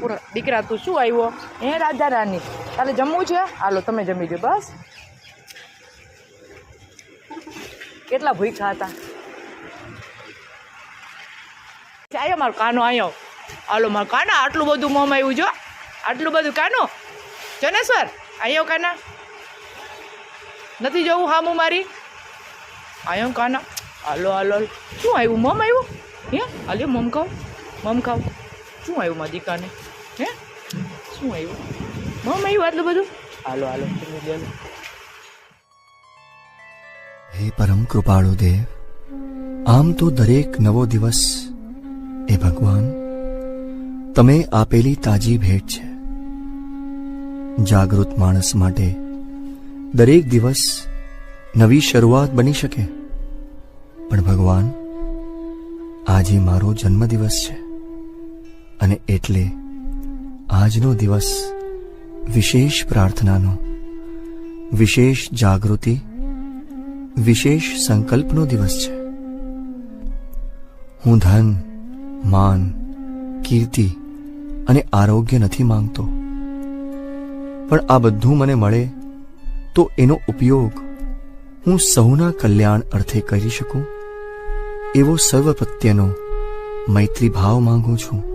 પૂરા દીકરા તું શું આવ્યો? હે રાજા રાની તારે જમવું છે? હાલો, તમે જમી દો બસ. કેટલા ભૂખ્યા હતા? આયો મારો કાનો આવ્યો હાલો, મારો કાના, આટલું બધું મોમ આવ્યું જો. આટલું બધું કાનો? જનેશ્વર, આયો કાના? નથી જવું હામું મારી? આયો કાના? હાલો હાલો. શું આવ્યું? મમ આવ્યું? હે? હાલ્યો મમ ખાવ મમ ખાવ શું આવ્યું મારી દીકાને? હે? શું આવ્યું? મમ આવ્યું આટલું બધું? હાલો હાલો. હે પરમ કૃપાળુ દેવ આમ તો દરેક નવો દિવસ એ ભગવાન તમે આપેલી તાજી ભેટ છે. જાગૃત માણસ માટે દરેક દિવસ નવી શરૂઆત બની શકે. પણ ભગવાન આજે મારો જન્મદિવસ છે અને એટલે આજનો દિવસ વિશેષ પ્રાર્થનાનો, વિશેષ જાગૃતિ, વિશેષ સંકલ્પનો દિવસ છે. હું ધન, માન, કીર્તિ અને આરોગ્ય નથી માંગતો. પણ આ બધું મને મળે તો એનો ઉપયોગ હું સૌના કલ્યાણ અર્થે કરી શકું એવો સર્વ પ્રત્યેનો મૈત્રી ભાવ માંગુ છું.